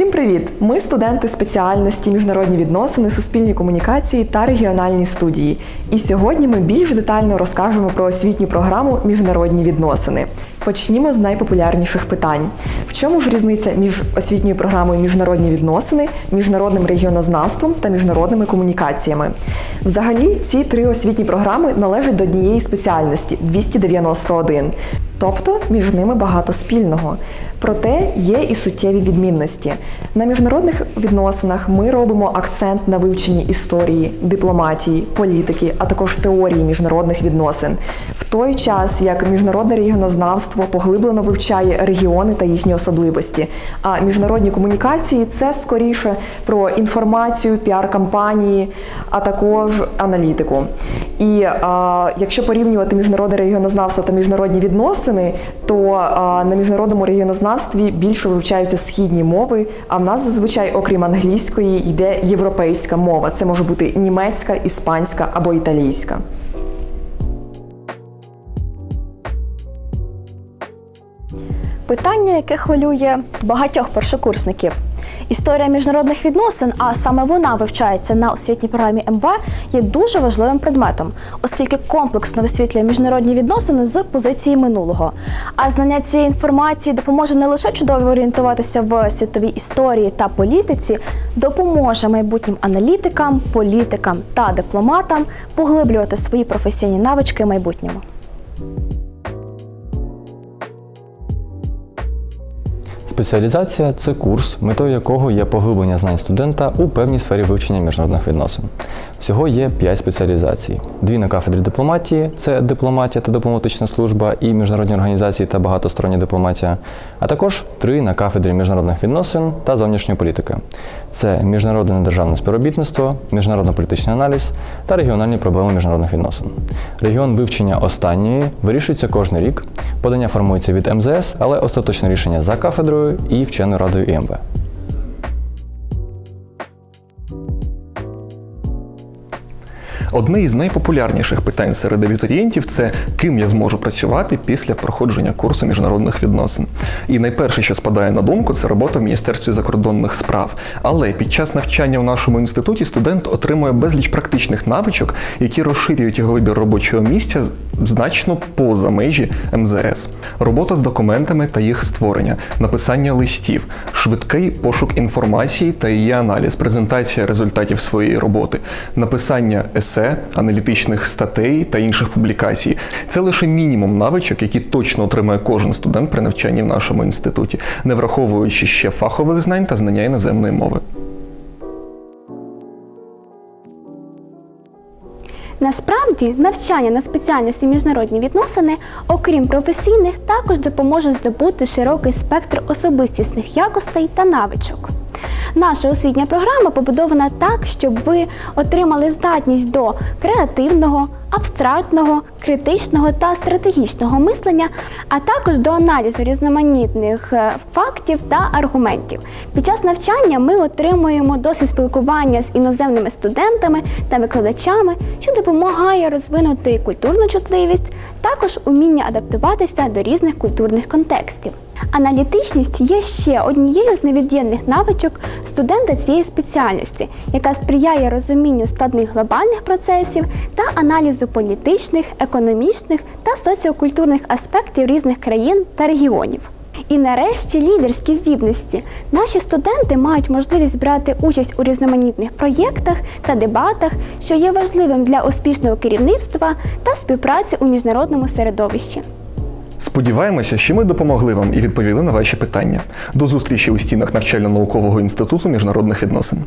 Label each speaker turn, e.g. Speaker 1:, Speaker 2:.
Speaker 1: привіт! Ми студенти спеціальності міжнародні відносини, суспільні комунікації та регіональні студії. І сьогодні ми більш детально розкажемо про освітню програму Міжнародні відносини. Почнімо з найпопулярніших питань: в чому ж різниця між освітньою програмою Міжнародні відносини, міжнародним регіонознавством та міжнародними комунікаціями? Взагалі, ці три освітні програми належать до однієї спеціальності 291. Тобто між ними багато спільного. Проте є і суттєві відмінності. На міжнародних відносинах ми робимо акцент на вивченні історії, дипломатії, політики, а також теорії міжнародних відносин. В той час як міжнародне регіонознавство поглиблено вивчає регіони та їхні особливості. А міжнародні комунікації це скоріше про інформацію, піар-кампанії, а також аналітику. І а, якщо порівнювати міжнародне регіонознавство та міжнародні відносини, то а, на міжнародному регіонознавстві більше вивчаються східні мови. А в нас зазвичай, окрім англійської, йде європейська мова. Це може бути німецька, іспанська або італійська.
Speaker 2: Питання, яке хвилює багатьох першокурсників. Історія міжнародних відносин, а саме вона вивчається на освітній програмі МВ, є дуже важливим предметом, оскільки комплексно висвітлює міжнародні відносини з позиції минулого. А знання цієї інформації допоможе не лише чудово орієнтуватися в світовій історії та політиці, допоможе майбутнім аналітикам, політикам та дипломатам поглиблювати свої професійні навички в майбутньому.
Speaker 3: Спеціалізація це курс, метою якого є поглиблення знань студента у певній сфері вивчення міжнародних відносин. Всього є 5 спеціалізацій: дві на кафедрі дипломатії це дипломатія та дипломатична служба і міжнародні організації та багатостороння дипломатія, а також три на кафедрі міжнародних відносин та зовнішньої політики. Це міжнародне державне співробітництво, міжнародно-політичний аналіз та регіональні проблеми міжнародних відносин. Регіон вивчення останньої вирішується кожен рік. Подання формується від МЗС, але остаточне рішення за кафедрою і вченою радою ІМВ.
Speaker 4: Одне із найпопулярніших питань серед абітурієнтів це ким я зможу працювати після проходження курсу міжнародних відносин. І найперше, що спадає на думку, це робота в Міністерстві закордонних справ. Але під час навчання в нашому інституті студент отримує безліч практичних навичок, які розширюють його вибір робочого місця значно поза межі МЗС. Робота з документами та їх створення, написання листів, швидкий пошук інформації та її аналіз, презентація результатів своєї роботи, написання есе, аналітичних статей та інших публікацій. Це лише мінімум навичок, які точно отримає кожен студент при навчанні в нашому інституті, не враховуючи ще фахових знань та знання іноземної мови.
Speaker 2: Насправді, навчання на спеціальності міжнародні відносини, окрім професійних, також допоможе здобути широкий спектр особистісних якостей та навичок. Наша освітня програма побудована так, щоб ви отримали здатність до креативного, абстрактного, критичного та стратегічного мислення, а також до аналізу різноманітних е, фактів та аргументів. Під час навчання ми отримуємо досвід спілкування з іноземними студентами та викладачами, що допомагає розвинути культурну чутливість, також уміння адаптуватися до різних культурних контекстів. Аналітичність є ще однією з невід'ємних навичок студента цієї спеціальності, яка сприяє розумінню складних глобальних процесів та аналізу політичних, економічних та соціокультурних аспектів різних країн та регіонів. І нарешті лідерські здібності. Наші студенти мають можливість брати участь у різноманітних проєктах та дебатах, що є важливим для успішного керівництва та співпраці у міжнародному середовищі.
Speaker 4: Сподіваємося, що ми допомогли вам і відповіли на ваші питання. До зустрічі у стінах навчально-наукового інституту міжнародних відносин.